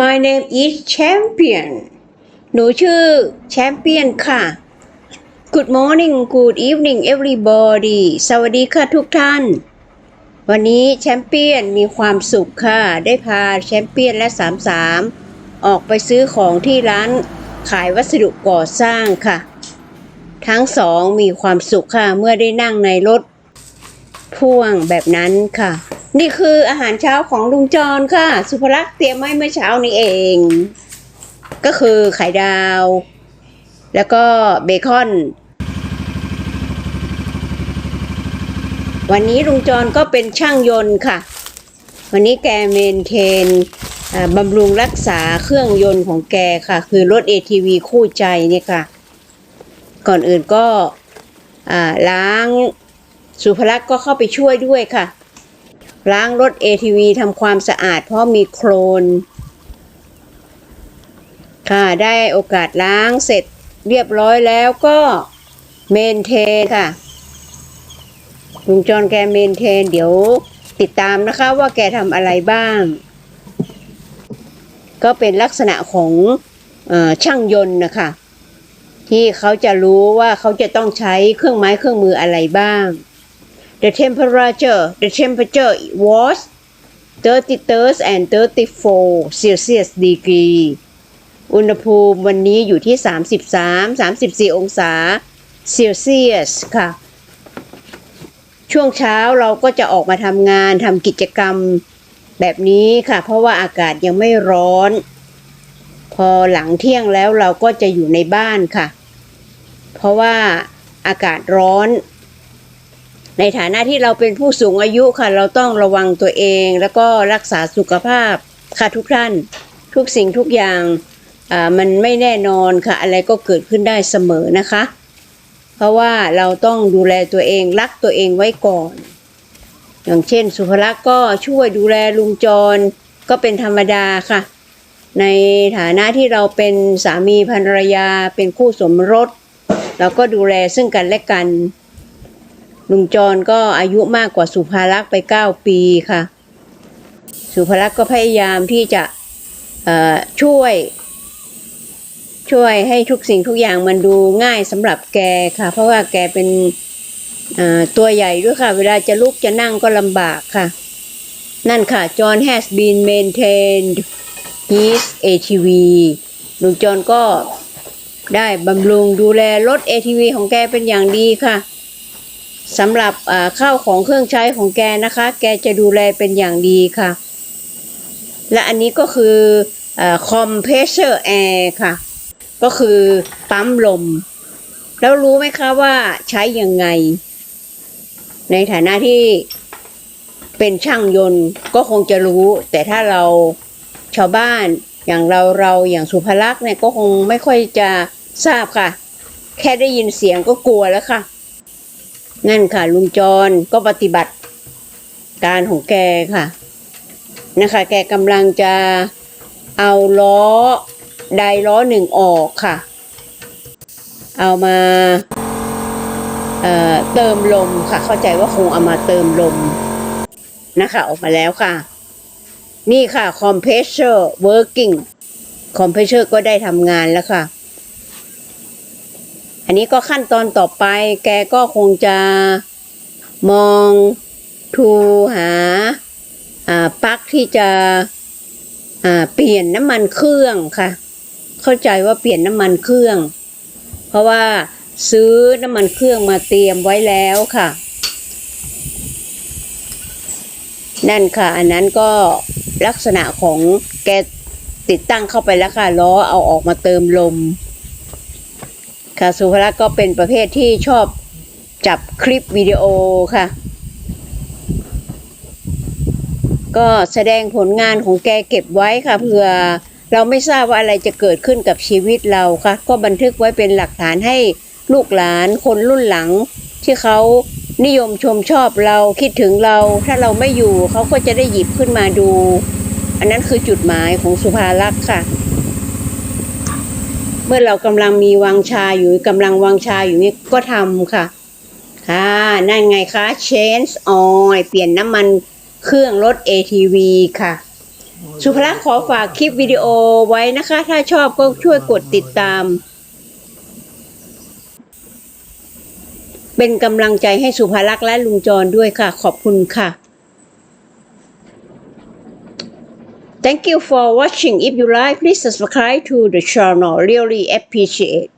My name is Champion หนูชื่อแชมเปี้ยนค่ะ Good morning Good evening everybody สวัสดีค่ะทุกท่าน วันนี้แชมเปี้ยนมีความสุขค่ะ ได้พาแชมเปี้ยนและ 33 ออกไปซื้อของที่ร้านขายวัสดุก่อสร้างค่ะ ทั้งสองมีความสุขค่ะ เมื่อได้นั่งในรถพ่วงแบบนั้นค่ะ นี่คืออาหารเช้าของลุงจรค่ะ สุภลักษ์เตรียมไว้เมื่อเช้านี้เอง ก็คือไข่ดาว แล้วก็เบคอน วันนี้ลุงจรก็เป็นช่างยนต์ค่ะ วันนี้แกเมนเทนบำรุงรักษาเครื่องยนต์ของแกค่ะ คือรถ ATV คู่ใจนี่ค่ะ ก่อนอื่นก็ล้างสุภลักษ์ก็เข้าไปช่วยด้วยค่ะ ล้างรถ ATV ทำความสะอาดเพราะมีโคลน ค่ะได้โอกาสล้างเสร็จเรียบร้อยแล้วก็เมนเทนค่ะลุงจรแกเมนเทนเดี๋ยวติดตามนะคะว่าแกทำอะไรบ้าง ก็เป็นลักษณะของอช่างยนต์นะคะ ที่เขาจะรู้ว่าเขาจะต้องใช้เครื่องไม้เครื่องมืออะไรบ้าง The temperature the temperature was 33 and 34 Celsius degree อุณหภูมิวันนี้อยู่ที่ 33 34 องศาเซลเซียสค่ะ ช่วงเช้าเราก็จะออกมาทำงานทำกิจกรรมแบบนี้ค่ะ เพราะว่าอากาศยังไม่ร้อน พอหลังเที่ยงแล้วเราก็จะอยู่ในบ้านค่ะ เพราะว่าอากาศร้อน ในฐานะที่เราเป็นผู้สูงอายุค่ะ เราต้องระวังตัวเองแล้วก็รักษาสุขภาพค่ะทุกท่าน ทุกสิ่งทุกอย่างอ่ามันไม่แน่นอนค่ะ อะไรก็เกิดขึ้นได้เสมอนะคะ เพราะว่าเราต้องดูแลตัวเองรักตัวเองไว้ก่อน อย่างเช่น สุภลักษณ์ก็ช่วยดูแลลุงจรก็เป็นธรรมดาค่ะ ในฐานะที่เราเป็นสามีภรรยาเป็นคู่สมรส เราก็ดูแลซึ่งกันและกัน ลุงจรก็อายุมากกว่าสุภาลักษ์ไปเก้าปีค่ะ สุภาลักษ์ก็พยายามที่จะช่วย ช่วยให้ทุกสิ่งทุกอย่างมันดูง่ายสำหรับแกค่ะ เพราะว่าแกเป็นตัวใหญ่ด้วยค่ะ เวลาจะลุกจะนั่งก็ลำบากค่ะ นั่นค่ะ John has been maintained his ATV ลุงจอนก็ได้บำรุงดูแลรถ ATV ของแกเป็นอย่างดีค่ะ สำหรับข้าวของเครื่องใช้ของแกนะคะ แกจะดูแลเป็นอย่างดีค่ะ และอันนี้ก็คือคอมเพรสเซอร์แอร์ค่ะ ก็คือปั๊มลม แล้วรู้ไหมคะว่าใช้ยังไง ในฐานะที่เป็นช่างยนต์ก็คงจะรู้ แต่ถ้าเราชาวบ้านอย่างเราเราอย่างสุภลักษณ์เนี่ยก็คงไม่ค่อยจะทราบค่ะ แค่ได้ยินเสียงก็กลัวแล้วค่ะ นั่นค่ะ ลุงจรก็ปฏิบัติการของแกค่ะ นะคะ แกกำลังจะเอาล้อไดล้อหนึ่งออกค่ะ เอามาเเติมลมค่ะ เข้าใจว่าคงเอามาเติมลมนะคะ ออกมาแล้วค่ะ นี่ค่ะ compressor working compressor ก็ได้ทำงานแล้วค่ะ อันนี้ก็ขั้นตอนต่อไป แกก็คงจะมองทูหาอ่าปลั๊กที่จะอ่าเปลี่ยนน้ำมันเครื่องค่ะ เข้าใจว่าเปลี่ยนน้ำมันเครื่อง เพราะว่าซื้อน้ำมันเครื่องมาเตรียมไว้แล้วค่ะ นั่นค่ะ อันนั้นก็ลักษณะของแกติดตั้งเข้าไปแล้วค่ะล้อเอาออกมาเติมลม ค่ะสุภลักษณ์ก็เป็นประเภทที่ชอบจับคลิปวิดีโอค่ะ ก็แสดงผลงานของแกเก็บไว้ค่ะเผื่อเราไม่ทราบว่าอะไรจะเกิดขึ้นกับชีวิตเราค่ะ ก็บันทึกไว้เป็นหลักฐานให้ลูกหลานคนรุ่นหลัง ที่เขานิยมชมชอบเราคิดถึงเรา ถ้าเราไม่อยู่เขาก็จะได้หยิบขึ้นมาดู อันนั้นคือจุดหมายของสุภาลักษณ์ค่ะ เมื่อเรากำลังมีวังชาอยู่กำลังวังชาอยู่นี่ก็ทำค่ะ ค่ะนั่นไงคะ change oil เปลี่ยนน้ำมันเครื่องรถ ATV ค่ะ สุภลักษณ์ขอฝากคลิปวิดีโอไว้นะคะ ถ้าชอบก็ช่วยกดติดตาม เป็นกำลังใจให้สุภลักษณ์และลุงจรด้วยค่ะ ขอบคุณค่ะ Thank you for watching. If you like, please subscribe to the channel. Really appreciate.